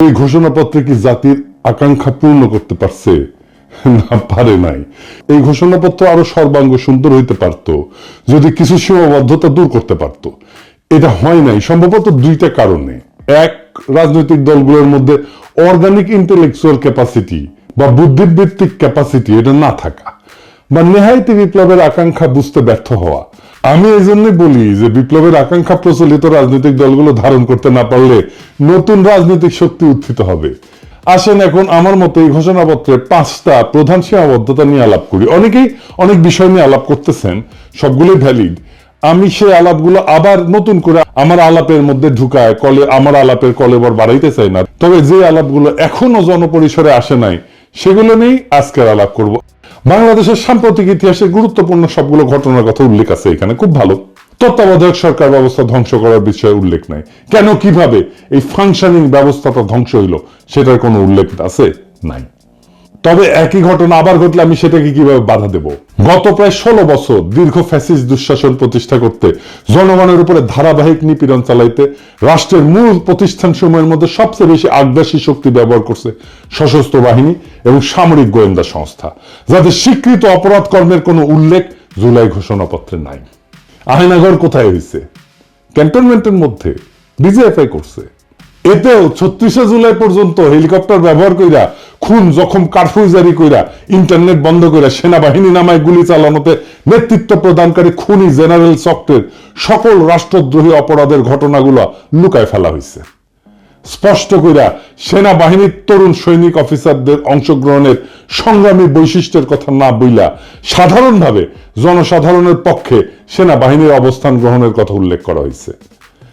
এই ঘোষণাপত্রে কি জাতির আকাঙ্ক্ষা পূর্ণ করতে পারছে? না, পারে নাই। এই ঘোষণাপত্র আরও সর্বাঙ্গ সুন্দর হইতে পারত, যদি কিছু সীমাবদ্ধতা দূর করতে পারত। এটা হয় নাই, সম্ভবত দুইটা কারণে। এক, রাজনৈতিক দলগুলোর মধ্যে অর্গানিক ইন্টেলেকচুয়াল ক্যাপাসিটি বা বুদ্ধিবৃত্তিক ক্যাপাসিটি এটা না থাকা, বা নেহাইতি বিপ্লবের আকাঙ্ক্ষা বুঝতে ব্যর্থ হওয়া। আমি এই জন্যই বলি যে বিপ্লবের আকাঙ্ক্ষা প্রচলিত রাজনৈতিক দলগুলো ধারণ করতে না পারলে নতুন রাজনৈতিক শক্তি উত্থিত হবে। আসেন এখন আমার মতো এই ঘোষণাপত্রে পাঁচটা প্রধান সীমাবদ্ধতা নিয়ে আলাপ করি। অনেকেই অনেক বিষয় নিয়ে আলাপ করতেছেন, সবগুলোই ভ্যালিড আমি সেই আলাপগুলো আবার নতুন করে আমার আলাপের মধ্যে ঢুকায়, কলে আমার আলাপের কলেবর বাড়াইতে চাই না। তবে যে আলাপগুলো এখনও জনপরিসরে আসে নাই, সেগুলো নিয়েই আজকের আলাপ করব। বাংলাদেশের সাম্প্রতিক ইতিহাসে গুরুত্বপূর্ণ সবগুলো ঘটনার কথা উল্লেখ আছে এখানে। খুব ভালো। তত্ত্বাবধায়ক সরকার ব্যবস্থা ধ্বংস করার বিষয়ে উল্লেখ নাই। কেন, কীভাবে এই ফাংশনিং ব্যবস্থাটা ধ্বংস হইল, সেটার কোনো উল্লেখ আছে? নাই। তবে একই ঘটনা আবার ঘটলে আমি সেটাকে কীভাবে বাধা দেব? গত প্রায় ষোলো বছর দীর্ঘ ফ্যাসিস দুঃশাসন প্রতিষ্ঠা করতে, জনগণের উপরে ধারাবাহিক নিপীড়ন চালাইতে, রাষ্ট্রের মূল প্রতিষ্ঠান সময়ের মধ্যে সবচেয়ে বেশি আগ্রাসী শক্তি ব্যবহার করছে সশস্ত্র বাহিনী এবং সামরিক গোয়েন্দা সংস্থা, যাদের স্বীকৃত অপরাধ কর্মের কোনো উল্লেখ জুলাই ঘোষণাপত্রে নাই। আয়নাগর কোথায় হয়েছে ক্যান্টনমেন্টের মধ্যে, বিজেএফআই করছে। এতেও ছত্রিশে জুলাই পর্যন্ত হেলিকপ্টার ব্যবহার কইরা, খুন, জখম, কারফিউ জারি কইরা, ইন্টারনেট বন্ধ কইরা সেনাবাহিনী নামায় গুলি চালানোতে নেতৃত্ব প্রদানকারী খুনি জেনারেল সফটের সকল রাষ্ট্রদ্রোহী অপরাধের ঘটনাগুলো লুকায় ফেলা হয়েছে স্পষ্ট কইরা, সেনাবাহিনীর তরুণ সৈনিক অফিসারদের অংশগ্রহণের সংগ্রামী বৈশিষ্ট্যের কথা না বইলা সাধারণভাবে জনসাধারণের পক্ষে সেনাবাহিনীর অবস্থান গ্রহণের কথা উল্লেখ করা হয়েছে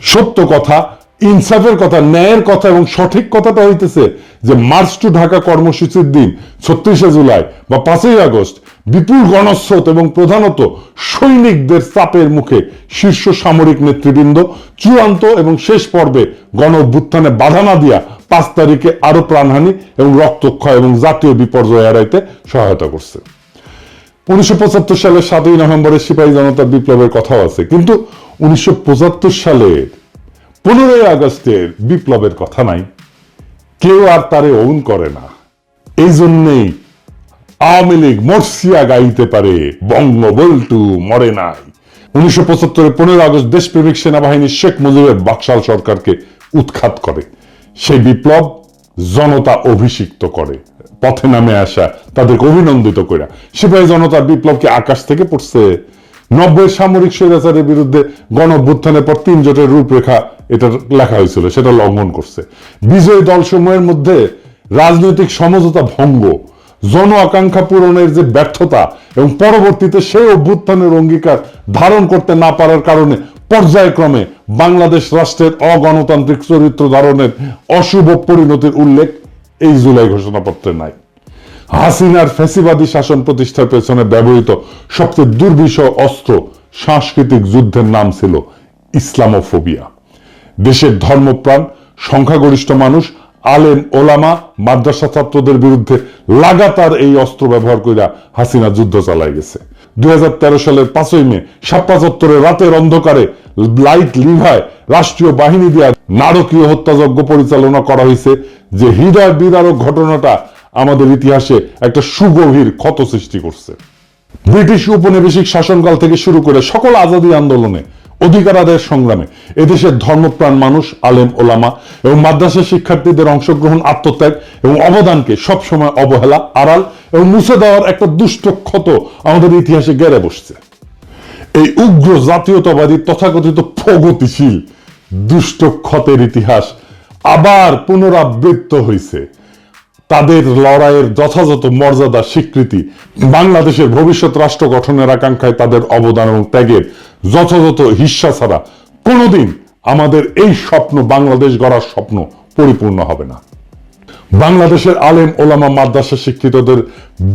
সত্য কথা ইনসাফের কথা, ন্যায়ের কথা এবং সঠিক কথাটা হইতেছে যে মার্চ টু ঢাকা কর্মসূচির দিন, ছত্রিশে জুলাই বা পাঁচই আগস্ট, বিপুল গণস্রোত এবং প্রধানত সৈনিকদের চাপের মুখে শীর্ষ সামরিক নেতৃবৃন্দ চূড়ান্ত এবং শেষ পর্বে গণ অভ্যুত্থানে বাধা না দিয়া পাঁচ তারিখে আরও প্রাণহানি এবং রক্তক্ষয় এবং জাতীয় বিপর্যয় এড়াইতে সহায়তা করছে। উনিশশো সালের সাতই নভেম্বরের সিপাহী জনতা বিপ্লবের কথাও আছে, কিন্তু উনিশশো সালের পনেরোই আগস্টের বিপ্লবের কথা নাই। কেউ আর তারে ওন করে না। এই জন্যেই আওয়ামী লীগ মর্সিয়া গাইতে পারে বঙ্গ বল্টু মরে নাই। উনিশশো পঁচাত্তরের পনেরো আগস্ট দেশপ্রেমিক সেনাবাহিনী শেখ মুজিবের বাকশাল সরকারকে উৎখাত করে। সেই বিপ্লব জনতা অভিষিক্ত করে। পথে নামে আসা তাদেরকে অভিনন্দিত করে সিপাহী জনতার বিপ্লব কি আকাশ থেকে পড়ছে নব্বই সামরিক স্বৈরাচারের বিরুদ্ধে গণ পর তিন জোটের রূপরেখা এটা লেখা হয়েছিল, সেটা লঙ্ঘন করছে। বিজয়ী দলসমূহের মধ্যে রাজনৈতিক সমঝোতা ভঙ্গ, জন আকাঙ্ক্ষা পূরণের যে ব্যর্থতা এবং পরবর্তীতে সেই অভ্যুত্থানের অঙ্গীকার ধারণ করতে না পারার কারণে পর্যায়ক্রমে বাংলাদেশ রাষ্ট্রের অগণতান্ত্রিক চরিত্র ধারণের অশুভ পরিণতির উল্লেখ এই জুলাই ঘোষণাপত্রে নাই। হাসিনার ফ্যাসিবাদী শাসন প্রতিষ্ঠার পেছনে ব্যবহৃত সবচেয়ে দুর্বিষহ অস্ত্র সাংস্কৃতিক যুদ্ধের নাম ছিল ইসলামোফোবিয়া। দেশের ধর্মপ্রাণ, সংখ্যাগরিষ্ঠ মানুষ, আলেম, ওলামা, মাদ্রাসা ছাত্রদের বিরুদ্ধে লাগাতার এই অস্ত্র ব্যবহার কইরা হাসিনা যুদ্ধ চালাই গেছে। দুই হাজার তেরো সালের পাঁচই মে সাপ্পা চত্বরে রাতের অন্ধকারে লাইট লিভায় রাষ্ট্রীয় বাহিনী দিয়া নারকীয় হত্যাযজ্ঞ পরিচালনা করা হয়েছে যে হৃদয় বিদারক ঘটনাটা আমাদের ইতিহাসে একটা সুগভীর ক্ষত সৃষ্টি করছে। ব্রিটিশ উপনিবেশিক শাসনকাল থেকে শুরু করে সকল আজাদী আন্দোলনে অধিকার আদায়ের সংগ্রামে এদেশের ধর্মপ্রাণ মানুষ, আলেম, ওলামা এবং মাদ্রাসা শিক্ষার্থীদের অংশগ্রহণ, আত্মত্যাগ এবং অবদানকে সবসময় অবহেলা, আড়াল এবং মুছে দেওয়ার একটা দুষ্ট ক্ষত আমাদের ইতিহাসে গেড়ে বসছে। এই উগ্র জাতীয়তাবাদী তথাকথিত প্রগতিশীল দুষ্ট ক্ষতের ইতিহাস আবার পুনরাবৃত্ত হয়েছে তাদের লড়াইয়ের যথাযথ মর্যাদা স্বীকৃতি, বাংলাদেশের ভবিষ্যৎ রাষ্ট্র গঠনের আকাঙ্ক্ষায় তাদের অবদান এবং ত্যাগের যথাযথ হিস্সা ছাড়া কোনোদিন আমাদের এই স্বপ্ন বাংলাদেশ গড়ার স্বপ্ন পরিপূর্ণ হবে না। বাংলাদেশের আলেম ওলামা মাদ্রাসা শিক্ষিতদের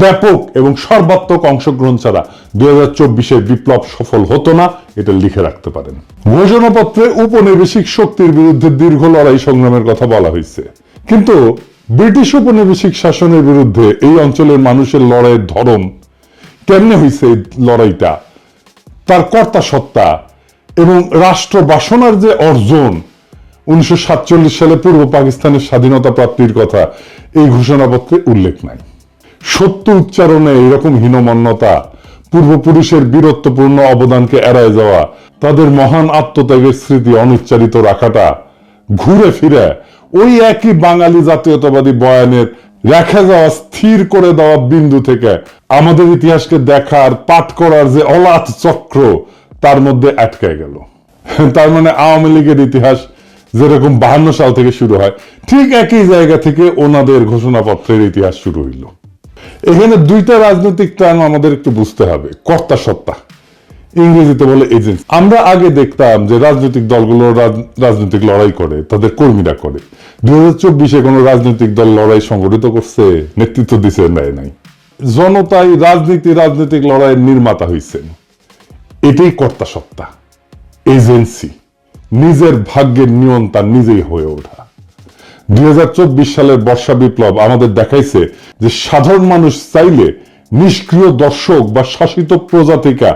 ব্যাপক এবং সর্বাত্মক অংশগ্রহণ ছাড়া দুই হাজার চব্বিশের বিপ্লব সফল হতো না, এটা লিখে রাখতে পারেন। ঘোষণাপত্রে উপনিবেশিক শক্তির বিরুদ্ধে দীর্ঘ লড়াই সংগ্রামের কথা বলা হয়েছে। কিন্তু ব্রিটিশ উপনিবেশিক শাসনের বিরুদ্ধে এই অঞ্চলের মানুষের লড়াইয়ের ধরন কেমনে হয়েছে এই লড়াইটা? তার কর্তা সত্তা এবং রাষ্ট্র বাসনার যে অর্জন, উনিশশো সালে পূর্ব পাকিস্তানের স্বাধীনতা প্রাপ্তির কথা এই ঘোষণাপত্রে উল্লেখ নাই। সত্য উচ্চারণে এরকম হীনমন্যতা, পূর্বপুরুষের বীরত্বপূর্ণ অবদানকে এড়ায় যাওয়া, তাদের মহান আত্মত্যাগের স্মৃতি অনুচ্চারিত রাখাটা ঘুরে ফিরে ওই একই বাঙালি জাতীয়তাবাদী বয়ানের রেখা যাওয়া, স্থির করে দেওয়া বিন্দু থেকে আমাদের ইতিহাসকে দেখার পাঠ করার যে অলাথ চক্র, তার মধ্যে আটকে গেল। তার মানে আওয়ামী লীগের ইতিহাস যেরকম বাহান্ন সাল থেকে শুরু হয়, ঠিক একই জায়গা থেকে ওনাদের ঘোষণাপত্রের ইতিহাস শুরু হইল। এখানে দুইটা রাজনৈতিক টার্ম আমাদের একটু বুঝতে হবে কর্তা সত্তা ইংরেজিতে বলে এজেন্সি আমরা আগে দেখতাম যে রাজনৈতিক দলগুলো রাজনৈতিক লড়াই করে, তাদের কর্মীরা করে। দুই হাজার চব্বিশে কোনো রাজনৈতিক দল লড়াই সংগঠিত করছে? নেতৃত্ব দিছে নেয় নাই। জনতাই রাজনীতি, রাজনৈতিক লড়াইয়ের নির্মাতা হইছেন। এটাই কর্তা সত্তা। এজেন্সি। নিজের ভাগ্যের নিয়ন্তা নিজেই হয়ে ওঠা। দুই হাজার চব্বিশ সালের বর্ষা বিপ্লব আমাদের দেখাইছে যে সাধারণ মানুষ চাইলে নিষ্ক্রিয় দর্শক বা শাসিত প্রজাতিকা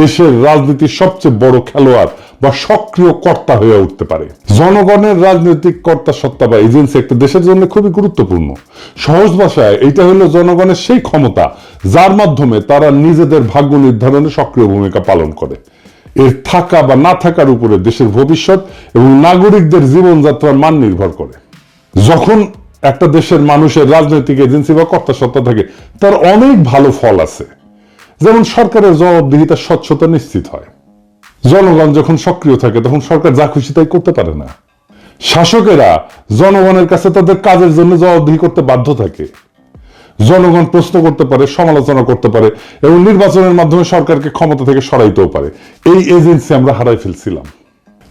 দেশের রাজনীতির সবচেয়ে বড় খেলোয়াড় বা সক্রিয় কর্তা হয়ে উঠতে পারে। জনগণের রাজনৈতিক কর্তা সত্তা বা এজেন্সি একটা দেশের জন্য খুবই গুরুত্বপূর্ণ। সহজ ভাষায় এটা হলো জনগণের সেই ক্ষমতা যার মাধ্যমে তারা নিজেদের ভাগ্য নির্ধারণে সক্রিয় ভূমিকা পালন করে। এর থাকা বা না থাকার উপরে দেশের ভবিষ্যৎ এবং নাগরিকদের জীবনযাত্রার মান নির্ভর করে। যখন একটা দেশের মানুষের রাজনৈতিক এজেন্সি বা কর্তা সত্তা থাকে, তার অনেক ভালো ফল আছে। যেমন সরকারের জবাবদিহিতা স্বচ্ছতা নিশ্চিত হয়। জনগণ যখন সক্রিয় থাকে, তখন সরকার যা খুশি তাই করতে পারে না। শাসকেরা জনগণের কাছে তাদের কাজের জন্য জবাবদিহি করতে বাধ্য থাকে। জনগণ প্রশ্ন করতে পারে, সমালোচনা করতে পারে এবং নির্বাচনের মাধ্যমে সরকারকে ক্ষমতা থেকে সরাইতেও পারে। এই এজেন্সি আমরা হারাই ফেলছিলাম।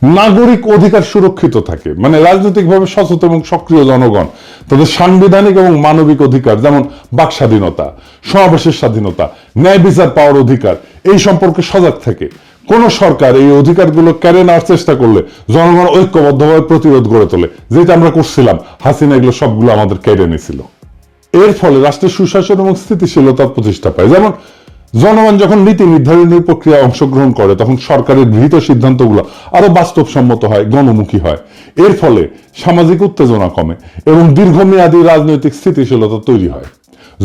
নাগরিক অধিকার সুরক্ষিত থাকে। মানে রাজনৈতিকভাবে সচেতন এবং সক্রিয় জনগণ। তাদের সাংবিধানিক এবং মানবিক অধিকার, যেমন বাক স্বাধীনতা, সমাবেশের স্বাধীনতা, ন্যায় বিচার পাওয়ার অধিকার, এই সম্পর্কে সজাগ থাকে। কোন সরকার এই অধিকারগুলো কেড়ে নেওয়ার চেষ্টা করলে জনগণ ঐক্যবদ্ধভাবে প্রতিরোধ গড়ে তোলে, যেটা আমরা করছিলাম। হাসিনা এগুলো সবগুলো আমাদের কেড়ে নিয়েছিল। এর ফলে রাষ্ট্রের সুশাসন এবং স্থিতিশীলতা প্রতিষ্ঠা পায়। যেমন জনগণ যখন নীতি নির্ধারণের প্রক্রিয়ায় অংশগ্রহণ করে, তখন সরকারের গৃহীত সিদ্ধান্তগুলো আরও বাস্তবসম্মত হয়, গণমুখী হয়। এর ফলে সামাজিক উত্তেজনা কমে এবং দীর্ঘমেয়াদী রাজনৈতিক স্থিতিশীলতা তৈরি হয়।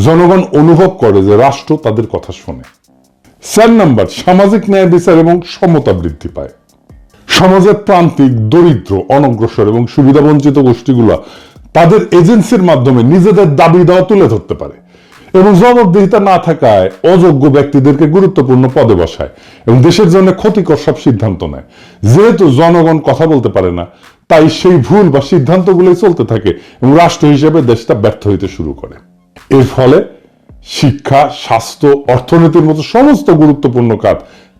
জনগণ অনুভব করে যে রাষ্ট্র তাদের কথা শোনে। চার নম্বর, সামাজিক ন্যায় বিচার এবং সমতা বৃদ্ধি পায়। সমাজের প্রান্তিক, দরিদ্র, অনগ্রসর এবং সুবিধাবঞ্চিত গোষ্ঠীগুলো তাদের এজেন্সির মাধ্যমে নিজেদের দাবি দেওয়া তুলে ধরতে পারে। এবং জবাবদিহিতা না থাকায় অযোগ্য ব্যক্তিদেরকে গুরুত্বপূর্ণ পদে বসায় এবং দেশের জন্য ক্ষতিকর সব সিদ্ধান্ত নেয়। যেহেতু জনগণ কথা বলতে পারে না, তাই সেই ভুল বা সিদ্ধান্তগুলোই চলতে থাকে এবং রাষ্ট্র হিসেবে দেশটা ব্যর্থ হইতে শুরু করে। এর ফলে শিক্ষা, স্বাস্থ্য, অর্থনীতির মতো সমস্ত গুরুত্বপূর্ণ কাজ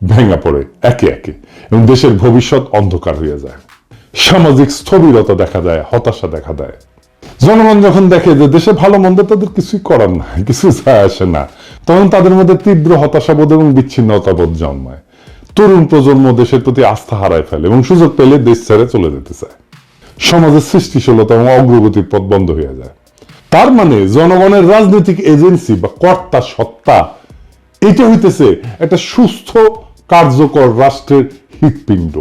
ভেঙে পড়ে একে একে এবং দেশের ভবিষ্যৎ অন্ধকার হয়ে যায়। সামাজিক স্থবিরতা দেখা দেয়, হতাশা দেখা দেয়। জনগণ যখন দেখে যে দেশে ভালো মন্দ, তাদের কিছুই করার না, কিছু যায় আসে না। তখন তাদের মধ্যে তীব্র হতাশাবোধ এবং বিচ্ছিন্নতাবোধ জন্মায়। তরুণ প্রজন্ম দেশের প্রতি আস্থা হারায় ফেলে এবং সুযোগ পেলে দেশ ছেড়ে চলে যেতে চায়। সমাজের সৃষ্টিশীলতা এবং অগ্রগতির পথ বন্ধ হয়ে যায়। তার মানে জনগণের রাজনৈতিক এজেন্সি বা কর্তা সত্তা, এটা হইতেছে একটা সুস্থ, কার্যকর রাষ্ট্রের হৃৎপিণ্ড।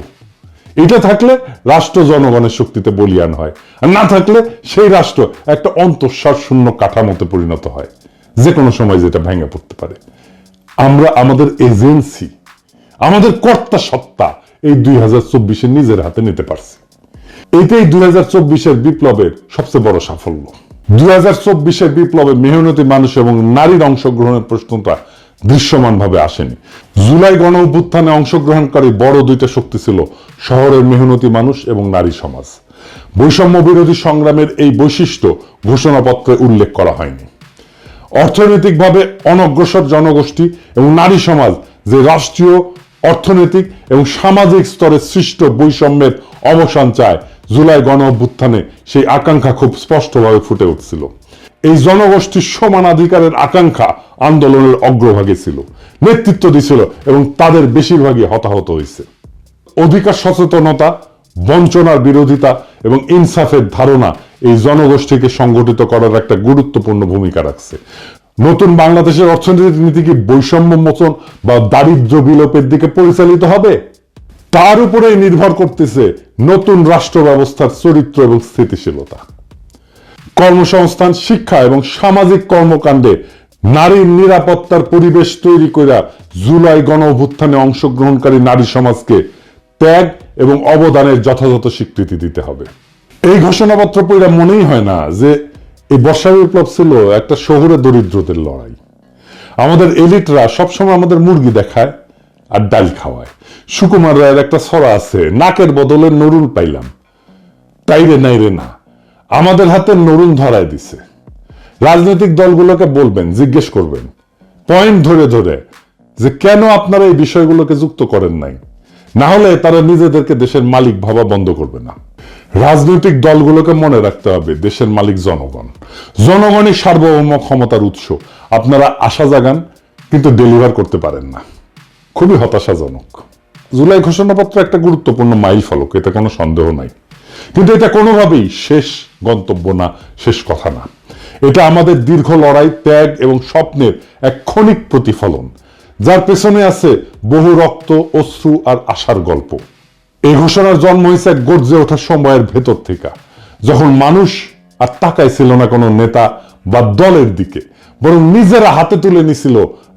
এটা থাকলে রাষ্ট্র জনগণের শক্তিতে বলিয়ান হয়, আর না থাকলে সেই রাষ্ট্র একটা অন্তঃসার শূন্য কাঠামোতে পরিণত হয়, যে কোনো সময় যেটা ভেঙে পড়তে পারে। আমরা আমাদের এজেন্সি, আমাদের কর্তা সত্তা এই দুই হাজার চব্বিশে নিজের হাতে নিতে পারছি। এটাই দুই হাজার চব্বিশের বিপ্লবের সবচেয়ে বড় সাফল্য। দুই হাজার চব্বিশের বিপ্লবে মেহনতি মানুষ এবং নারীর অংশগ্রহণের প্রশ্নটা দৃশ্যমানভাবে আসেনি। জুলাই গণ অভ্যুত্থানে অংশগ্রহণকারী বড় দুইটা শক্তি ছিল, শহরের মেহনতি মানুষ এবং নারী সমাজ। বৈষম্য বিরোধী সংগ্রামের এই বৈশিষ্ট্য ঘোষণাপত্রে উল্লেখ করা হয়নি। অর্থনৈতিকভাবে অনগ্রসর জনগোষ্ঠী এবং নারী সমাজ যে রাষ্ট্রীয়, অর্থনৈতিক এবং সামাজিক স্তরে সৃষ্ট বৈষম্যের অবসান চায় জুলাই গণ অভ্যুত্থানে সেই আকাঙ্ক্ষা খুব স্পষ্টভাবে ফুটে উঠছিল। এই জনগোষ্ঠীর সমানাধিকারের আকাঙ্ক্ষা আন্দোলনের অগ্রভাগে ছিল, নেতৃত্ব দিছিল এবং তাদের বেশিরভাগই হতাহত হয়েছে। অধিকার সচেতনতা, বঞ্চনার বিরোধিতা এবং ইনসাফের ধারণা এই জনগোষ্ঠীকে সংগঠিত করার একটা গুরুত্বপূর্ণ ভূমিকা রাখছে। নতুন বাংলাদেশের অর্থনৈতিক নীতি কি বৈষম্য মোচন বা দারিদ্র বিলোপের দিকে পরিচালিত হবে? তার উপরেই নির্ভর করতেছে নতুন রাষ্ট্র ব্যবস্থার চরিত্র এবং স্থিতিশীলতা। কর্মসংস্থান, শিক্ষা এবং সামাজিক কর্মকাণ্ডে নারীর নিরাপত্তার পরিবেশ তৈরি করে জুলাই গণ অভ্যুত্থানে অংশগ্রহণকারী নারী সমাজকে ত্যাগ এবং অবদানের যথাযথ স্বীকৃতি দিতে হবে। এই ঘোষণাপত্র পড়া মনেই হয় না যে এই বর্ষা বিপ্লব ছিল একটা শহুরে দরিদ্রদের লড়াই। আমাদের এলিটরা সবসময় আমাদের মুরগি দেখায় আর ডাল খাওয়ায়। সুকুমার রায়ের একটা ছড়া আছে, নাকের বদলে নরুল পাইলাম। তাই রে নাই রে না। আমাদের হাতে নরুন ধরায় দিছে। রাজনৈতিক দলগুলোকে বলবেন, জিজ্ঞেস করবেন পয়েন্ট ধরে ধরে, যে কেন আপনারা এই বিষয়গুলোকে যুক্ত করেন নাই? না হলে তারা নিজেদেরকে দেশের মালিক ভাবা বন্ধ করবে না। রাজনৈতিক দলগুলোকে মনে রাখতে হবে, দেশের মালিক জনগণ। জনগণই সার্বভৌম ক্ষমতার উৎস। আপনারা আশা জাগান, কিন্তু ডেলিভার করতে পারেন না। খুবই হতাশাজনক। জুলাই ঘোষণাপত্র একটা গুরুত্বপূর্ণ মাইল ফলক এতে কোনো সন্দেহ নাই। কিন্তু এটা কোনোভাবেই শেষ গন্তব্য না, শেষ কথা না। এটা আমাদের দীর্ঘ লড়াই, ত্যাগ এবং স্বপ্নের এক ক্ষণিক প্রতিফলন, যার পেছনে আছে বহু রক্ত, অশ্রু আর আশার গল্প। এই ঘোষণার জন্ম হয়েছে এক গর্জে ওঠার সময়ের ভেতর থেকে, যখন মানুষ আর তাকাই ছিল না কোনো নেতা বা দলের দিকে, বরং নিজেরা হাতে তুলে নিছিল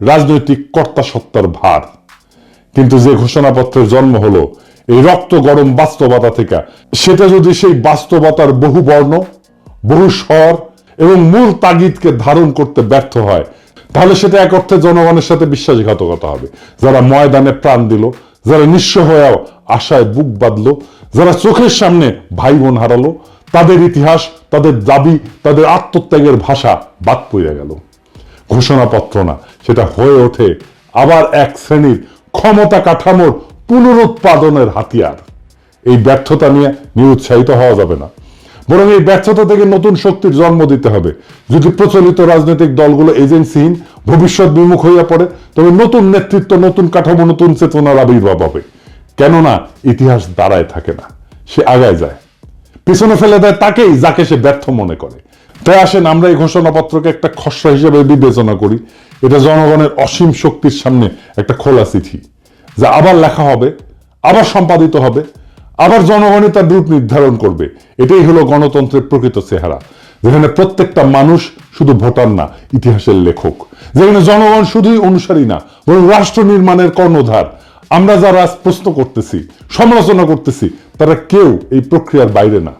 রাজনৈতিক কর্তা সত্তার ভার। কিন্তু যে ঘোষণাপত্রের জন্ম হলো এই রক্ত গরম বাস্তবতা থেকে। সেটা যদি সেই বাস্তবতার বহু বর্ণ, বহু স্বর এবং মূল তাগিদকে ধারণ করতে ব্যর্থ হয়, তাহলে সেটা এক অর্থে জনগণের সাথে বিশ্বাসঘাতকতা হবে। যারা ময়দানে প্রাণ দিল, যারা নিঃস্ব হয়েও আশায় বুক বাঁধলো, যারা চোখের সামনে ভাই বোন হারালো, তাদের ইতিহাস, তাদের দাবি, তাদের আত্মত্যাগের ভাষা বাদ পড়ে গেল। ঘোষণাপত্র না, সেটা হয়ে ওঠে আবার এক শ্রেণির ক্ষমতা কাঠামোর পুনরুৎপাদনের হাতিয়ার। এই ব্যর্থতা নিয়ে নিরুৎসাহিত হওয়া যাবে না। বরং এই ব্যর্থতা থেকে নতুন শক্তির জন্ম দিতে হবে। যদি প্রচলিত রাজনৈতিক দলগুলো এজেন্সিহীন, ভবিষ্যৎ বিমুখ হইয়া পড়ে, তবে নতুন নেতৃত্ব, নতুন কাঠামো, নতুন চেতনার আবির্ভাব হবে। কেননা ইতিহাস দাঁড়ায় থাকে না। সে আগায় যায়। পিছনে ফেলে দেয় তাকেই, যাকে সে ব্যর্থ মনে করে। তাই আসেন, আমরা এই ঘোষণাপত্রকে একটা খসড়া হিসেবে বিবেচনা করি। এটা জনগণের অসীম শক্তির সামনে একটা খোলা চিঠি। যা আবার লেখা হবে, আবার সম্পাদিত হবে, আবার জনগণই তার রূপ নির্ধারণ করবে। এটাই হলো গণতন্ত্রের প্রকৃত চেহারা, যেখানে প্রত্যেকটা মানুষ শুধু ভোটার না, ইতিহাসের লেখক। যেখানে জনগণ শুধুই অনুসারী না, বরং রাষ্ট্র নির্মাণের কর্ণধার। আমরা যারা প্রশ্ন করতেছি, সমালোচনা করতেছি, তারা কেউ এই প্রক্রিয়ার বাইরে না।